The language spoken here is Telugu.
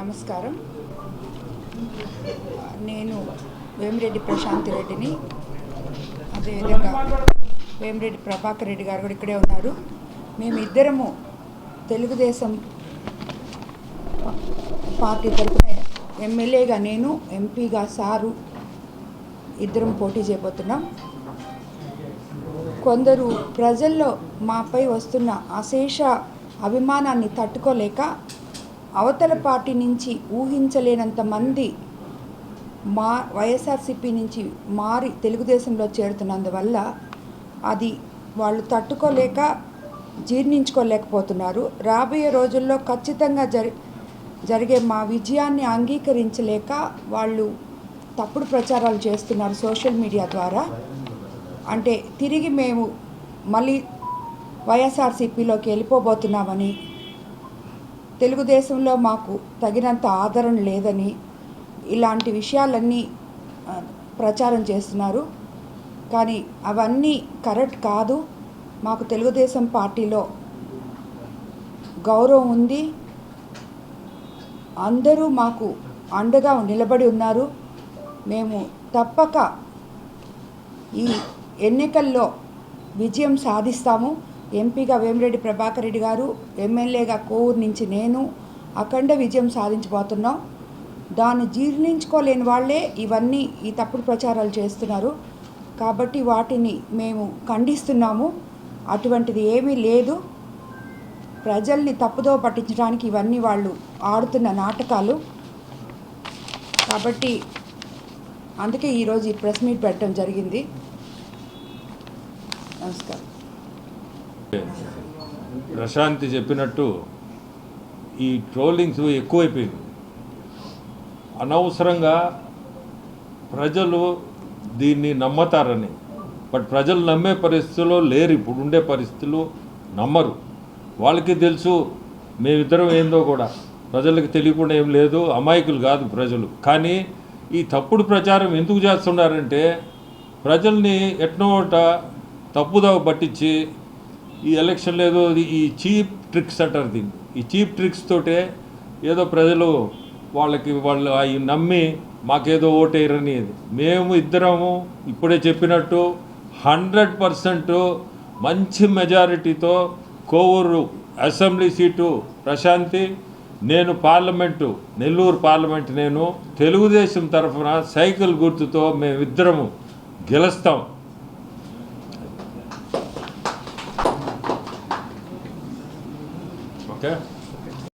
నమస్కారం. నేను వేమిరెడ్డి ప్రశాంత్ రెడ్డిని అదేవిధంగా వేమిరెడ్డి ప్రభాకర్ రెడ్డి గారు కూడా ఇక్కడే ఉన్నారు. మేమిద్దరము తెలుగుదేశం పార్టీ తరఫున ఎమ్మెల్యేగా నేను ఎంపీగా సారు ఇద్దరం పోటీ చేయబోతున్నాం. కొందరు ప్రజల్లో మాపై వస్తున్న అశేష అభిమానాన్ని తట్టుకోలేక అవతల పార్టీ నుంచి ఊహించలేనంత మంది మా వైఎస్ఆర్సీపీ నుంచి మారి తెలుగుదేశంలో చేరుతున్నందువల్ల అది వాళ్ళు తట్టుకోలేక జీర్ణించుకోలేకపోతున్నారు. రాబోయే రోజుల్లో ఖచ్చితంగా జరి జరిగే మా విజయాన్ని అంగీకరించలేక వాళ్ళు తప్పుడు ప్రచారాలు చేస్తున్నారు సోషల్ మీడియా ద్వారా. అంటే తిరిగి మేము మళ్ళీ వైఎస్ఆర్సీపీలోకి వెళ్ళిపోబోతున్నామని తెలుగుదేశంలో మాకు తగినంత ఆదరణ లేదని ఇలాంటి విషయాలన్నీ ప్రచారం చేస్తున్నారు. కానీ అవన్నీ కరెక్ట్ కాదు. మాకు తెలుగుదేశం పార్టీలో గౌరవం ఉంది. అందరూ మాకు అండగా నిలబడి ఉన్నారు. మేము తప్పక ఈ ఎన్నికల్లో విజయం సాధిస్తాము. ఎంపీగా వేమిరెడ్డి ప్రభాకర్ రెడ్డి గారు ఎమ్మెల్యేగా కోవూరు నుంచి నేను అఖండ విజయం సాధించబోతున్నాం. దాన్ని జీర్ణించుకోలేని వాళ్ళే ఇవన్నీ ఈ తప్పుడు ప్రచారాలు చేస్తున్నారు. కాబట్టి వాటిని మేము ఖండిస్తున్నాము. అటువంటిది ఏమీ లేదు. ప్రజల్ని తప్పుదో పట్టించడానికి ఇవన్నీ వాళ్ళు ఆడుతున్న నాటకాలు. కాబట్టి అందుకే ఈరోజు ఈ ప్రెస్ మీట్ పెట్టడం జరిగింది. నమస్కారం ప్రశాంతి చెప్పినట్టు ఈ ట్రోలింగ్స్ ఎక్కువైపోయింది. అనవసరంగా ప్రజలు దీన్ని నమ్మతారని బట్ ప్రజలు నమ్మే పరిస్థితుల్లో లేరు ఇప్పుడు ఉండే పరిస్థితులు నమ్మరు. వాళ్ళకి తెలుసు మేమిద్దరం ఏందో కూడా. ప్రజలకు తెలియకుండా ఏం లేదు అమాయకులు కాదు ప్రజలు. కానీ ఈ తప్పుడు ప్రచారం ఎందుకు చేస్తున్నారంటే ప్రజల్ని ఎట్నోట తప్పుదోవ పట్టించి ఈ ఎలక్షన్ ఏదో ఈ చీప్ ట్రిక్స్ అంటారు దీన్ని. ఈ చీప్ ట్రిక్స్ తోటే ఏదో ప్రజలు వాళ్ళకి వాళ్ళు అవి నమ్మి మాకేదో ఓటేయరని మేము ఇద్దరము ఇప్పుడే చెప్పినట్టు హండ్రెడ్ పర్సెంట్ మంచి మెజారిటీతో కోవూరు అసెంబ్లీ సీటు ప్రశాంతి నేను పార్లమెంటు నెల్లూరు పార్లమెంట్ నేను తెలుగుదేశం తరఫున సైకిల్ గుర్తుతో మేమిద్దరము గెలుస్తాం. Okay.